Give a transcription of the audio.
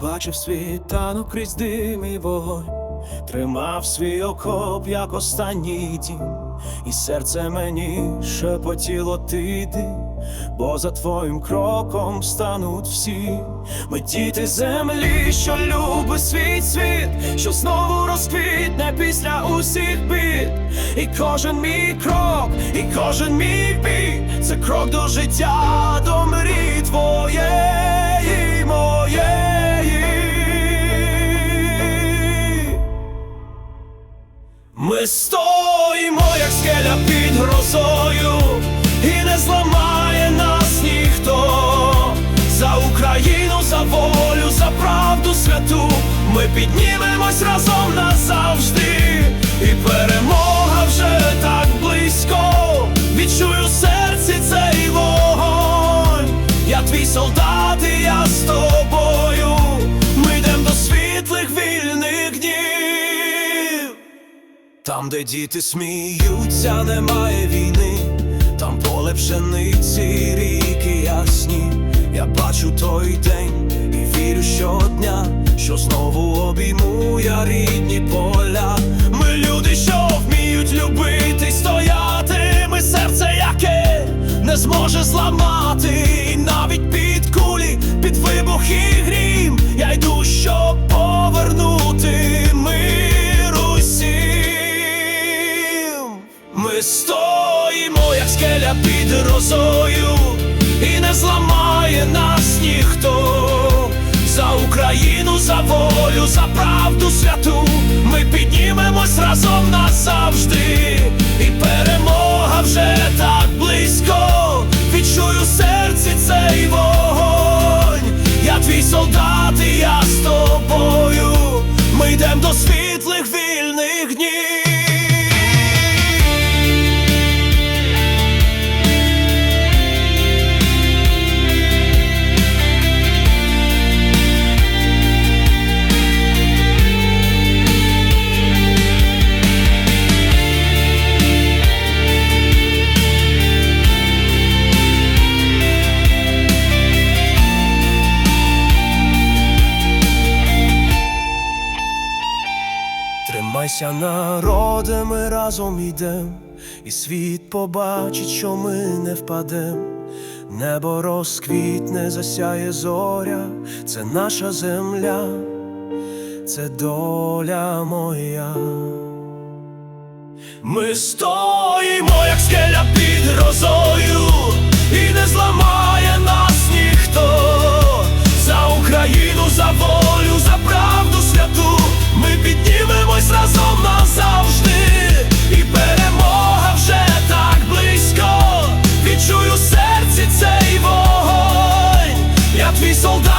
бачив світанок крізь дим і вогонь, тримав свій окоп, як останній дім, і серце мені шепотіло ти йди, бо за твоїм кроком стануть всі. Ми діти землі, що любить світ світ, що знову розквітне після усіх бід. І кожен мій крок, і кожен мій бій, це крок до життя, Ми стоїмо, як скеля під грозою, і не зламає нас ніхто. За Україну, за волю, за правду святу. Ми піднімемось разом назавжди, і перемога Там, де діти сміються, немає війни, там поле пшениці, ріки ясні. Я бачу той день і вірю щодня, що знову обійму я рідні поля. Ми люди, що вміють любити, стояти. Ми серце, яке не зможе зламати, і навіть під кулі, під вибух і грім. Я йду, щоб повернути скеля під розою, і не зламає нас ніхто. За Україну, за волю, за правду святу. Ми піднімемось разом назавжди, Здавайся, народе, ми разом йдем, і світ побачить, що ми не впадем. Небо розквітне, засяє зоря, це наша земля, це доля моя. Ми стоїмо, як скеля під грозою, і не зламаємо. soldat.